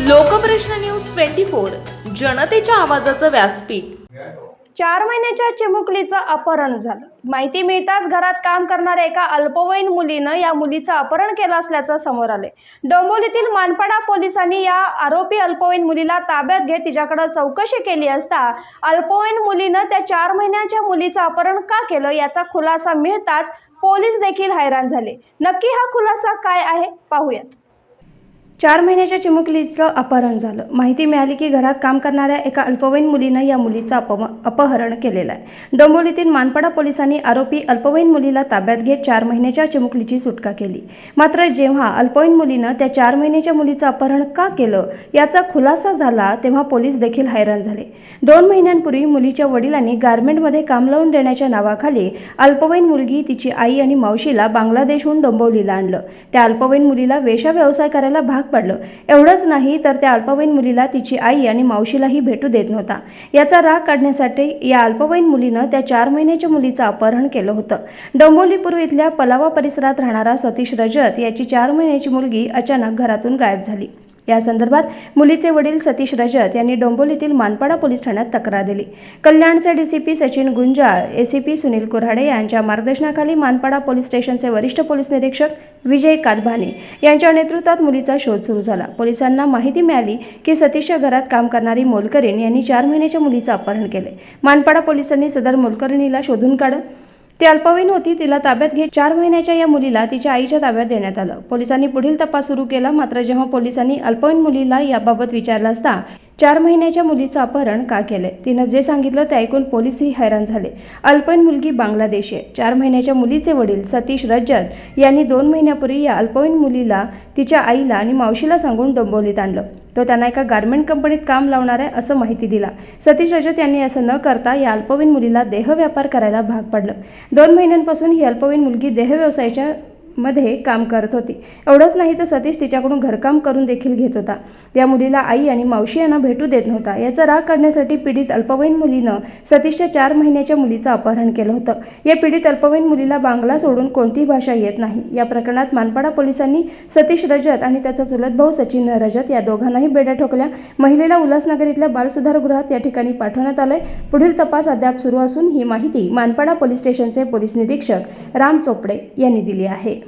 Lokprashna news twenty four जनतेच्या आवाजाचं व्यासपीठ. चार महिन्याच्या चिमुकलीचं अपहरण झालं. माहिती मिळताच घरात काम करणाऱ्या एका अल्पवयीन मुलीनं या मुलीचं अपहरण केलं असल्याचं समोर आले डोंबोलीतील मानपाडा पोलिसांनी या आरोपी अल्पवयीन मुलीला ताब्यात घेत तिच्याकडे चौकशी केली असता अल्पवयीन मुलीनं त्या चार महिन्याच्या मुलीचं अपहरण का केलं याचा खुलासा मिळताच पोलीस देखील हैराण झाले. नक्की हा खुलासा काय आहे? पाहूयात. चार महिन्याच्या चिमुकलीचं अपहरण झालं. माहिती मिळाली की घरात काम करणाऱ्या एका अल्पवयीन मुलीनं या मुलीचं अपम अपहरण केलेलं आहे. डोंबोलीतील मानपाडा पोलिसांनी आरोपी अल्पवयीन मुलीला ताब्यात घेत चार महिन्याच्या चिमुकलीची सुटका केली. मात्र जेव्हा अल्पवयीन मुलीनं त्या चार महिन्याच्या मुलीचं अपहरण का केलं याचा खुलासा झाला तेव्हा पोलीस देखील हैराण झाले. दोन महिन्यांपूर्वी मुलीच्या वडिलांनी गारमेंटमध्ये काम लावून देण्याच्या नावाखाली अल्पवयीन मुलगी तिची आई आणि मावशीला बांगलादेशहून डोंबवलीला आणलं. त्या अल्पवयीन मुलीला वेशा व्यवसाय करायला भाग पडलं. एवढंच नाही तर त्या अल्पवयीन मुलीला तिची आई आणि मावशीलाही भेटू देत नव्हता. याचा राग काढण्यासाठी या अल्पवयीन मुलीनं त्या चार महिन्याच्या मुलीचं अपहरण केलं होतं. डोंबोलीपूर्व इथल्या पलावा परिसरात राहणारा सतीश रजत याची चार महिन्याची मुलगी अचानक घरातून गायब झाली. या संदर्भात मुलीचे वडील सतीश रजत यांनी डोंबोलीतील मानपाडा पोलीस ठाण्यात तक्रार दिली. कल्याणचे डीसीपी सचिन गुंजाळ एसीपी सुनील कुऱ्हाडे यांच्या मार्गदर्शनाखाली मानपाडा पोलीस स्टेशनचे वरिष्ठ पोलीस निरीक्षक विजय कादभाने यांच्या नेतृत्वात मुलीचा शोध सुरू झाला. पोलिसांना माहिती मिळाली की सतीशच्या घरात काम करणारी मोलकरीण यांनी चार महिन्याच्या मुलीचं अपहरण केले. मानपाडा पोलिसांनी सदर मोलकरणीला शोधून काढत ती अल्पवयीन होती तिला ताब्यात घेत चार महिन्याच्या या मुलीला तिच्या आईच्या ताब्यात देण्यात आलं. पोलिसांनी पुढील तपास सुरू केला मात्र जेव्हा पोलिसांनी अल्पवयीन मुलीला याबाबत विचारलं असता चार महिन्याच्या मुलीचं अपहरण का केलंय? तिनं जे सांगितलं ते ऐकून पोलीसही हैराण झाले. अल्पवयीन मुलगी बांगलादेशी आहे. चार महिन्याच्या मुलीचे वडील सतीश रजत यांनी दोन महिन्यापूर्वी या अल्पवयीन मुलीला तिच्या आईला आणि मावशीला सांगून डोंबोलीत आणलं. तो त्यांना एका गारमेंट कंपनीत काम लावणार आहे असं माहिती दिला. सतीश रजत यांनी असं न करता या अल्पवयीन मुलीला देहव्यापार करायला भाग पाडलं. दोन महिन्यांपासून ही अल्पवयीन मुलगी देहव्यवसायाच्या मध्ये काम करत होती. एवढंच नाही तर सतीश तिच्याकडून घरकाम करून देखील घेत होता. या मुलीला आई आणि मावशी यांना भेटू देत नव्हता. याचा राग काढण्यासाठी पीडित अल्पवयीन मुलीनं सतीशच्या चार महिन्याच्या मुलीचं अपहरण केलं होतं. या पीडित अल्पवयीन मुलीला बांगला सोडून कोणतीही भाषा येत नाही. या प्रकरणात मानपाडा पोलिसांनी सतीश रजत आणि त्याचा चुलत भाऊ सचिन रजत या दोघांनाही बेड्या ठोकल्या. महिलेला उल्हासनगर इथल्या बालसुधारगृहात या ठिकाणी पाठवण्यात आलंय. पुढील तपास अद्याप सुरू असून ही माहिती मानपाडा पोलीस स्टेशनचे पोलीस निरीक्षक राम चोपडे यांनी दिली आहे.